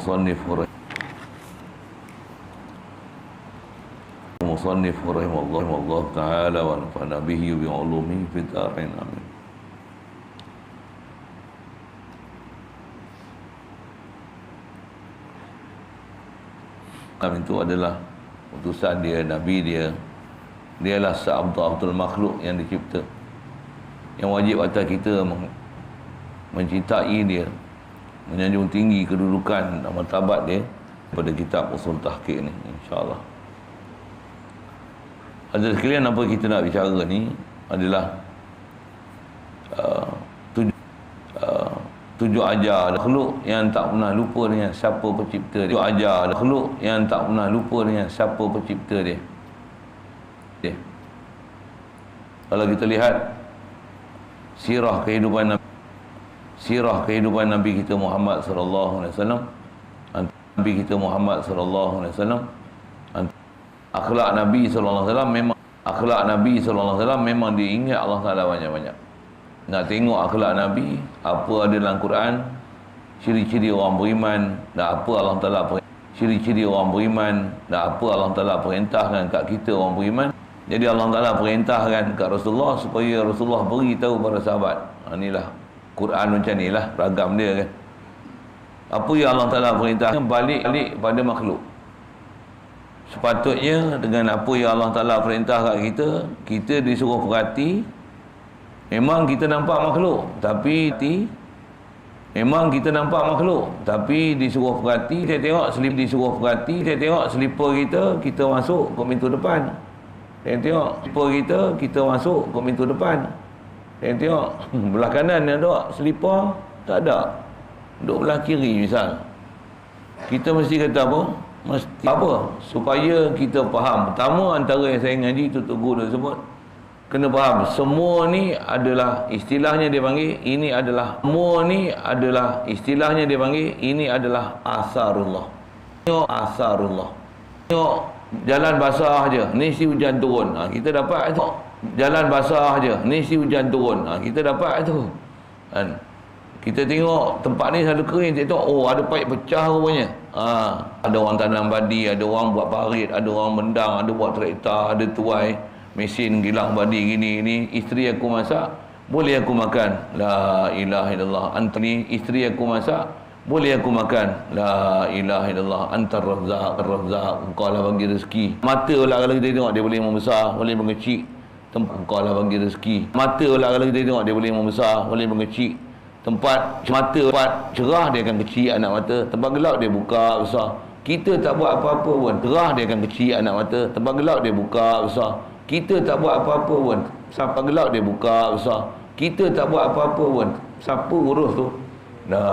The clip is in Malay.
المصنف رحمه المصنف رحمه الله رحمه الله تعالى ونفعنا به وبعلومه في الدارين آمين Islam itu adalah utusan dia, Nabi dia. Dialah seabdul makhluk yang dicipta. Yang wajib atas kita meng- mencintai dia. Menyanjung tinggi kedudukan dan martabat dia pada kitab usul tahqiq ni insyaAllah. Ada sekalian apa kita nak bicara ni adalah uh, tujuh, uh, tujuh ajar makhluk yang tak pernah lupa dengan siapa pencipta dia. Tujuh ajar makhluk yang tak pernah lupa dengan siapa pencipta dia. dia. Kalau kita lihat sirah kehidupan Nabi sirah kehidupan Nabi kita Muhammad sallallahu alaihi wasallam Nabi kita Muhammad sallallahu alaihi wasallam akhlak Nabi sallallahu alaihi wasallam memang akhlak Nabi sallallahu alaihi wasallam memang diingat Allah Taala banyak-banyak. Nak tengok akhlak Nabi apa ada dalam Quran ciri-ciri orang beriman dan apa Allah Taala ciri-ciri orang beriman dan apa Allah Taala perintahkan kat kita orang beriman. Jadi Allah Taala perintahkan kat Rasulullah supaya Rasulullah beritahu pada sahabat. Ha, inilah Quran macam ni lah ragam dia kan. Apa yang Allah Ta'ala perintahkan balik, balik pada makhluk. Sepatutnya dengan apa yang Allah Ta'ala perintah kat kita kita disuruh perhati memang kita nampak makhluk tapi ti memang kita nampak makhluk tapi disuruh perhati saya tengok selip disuruh perhati saya tengok selipar kita kita masuk ke pintu depan. Saya tengok selipar kita kita masuk ke pintu depan saya tengok belah kanan ada selipar? Tak ada. Duduk belah kiri misal. Kita mesti kata apa? Mesti apa? Supaya kita faham. Pertama antara yang saya ngaji tu guru dia sebut kena faham. Semua ni adalah istilahnya dia panggil ini adalah semua ni adalah istilahnya dia panggil ini adalah asarullah. Tengok asarullah. Tengok jalan basah je ni si hujan turun. Ha, kita dapat tu jalan basah je. Ni si hujan turun. Ha, kita dapat tu. Kan? Kita tengok tempat ni selalu kering. Tengok oh ada paip pecah rupanya. Ha, ada orang tanam badi ada orang buat parit ada orang mendang ada buat traktor ada tuai mesin gilang badi gini ni isteri aku masak boleh aku makan. La ilaha illallah. Antani isteri aku masak boleh aku makan. La ilaha illallah. Antar razzaq razzaq. Engkau lah bagi rezeki. Mata pula kalau kita tengok dia boleh membesar boleh mengecil tempat engkau lah bagi rezeki mata pula kalau kita tengok dia boleh membesar boleh mengecil tempat mata tempat cerah dia akan kecil anak mata tempat gelap dia buka besar kita tak buat apa-apa pun cerah dia akan kecil anak mata tempat gelap dia buka besar kita tak buat apa-apa pun sampai gelap dia buka besar kita tak buat apa-apa pun siapa urus tu dah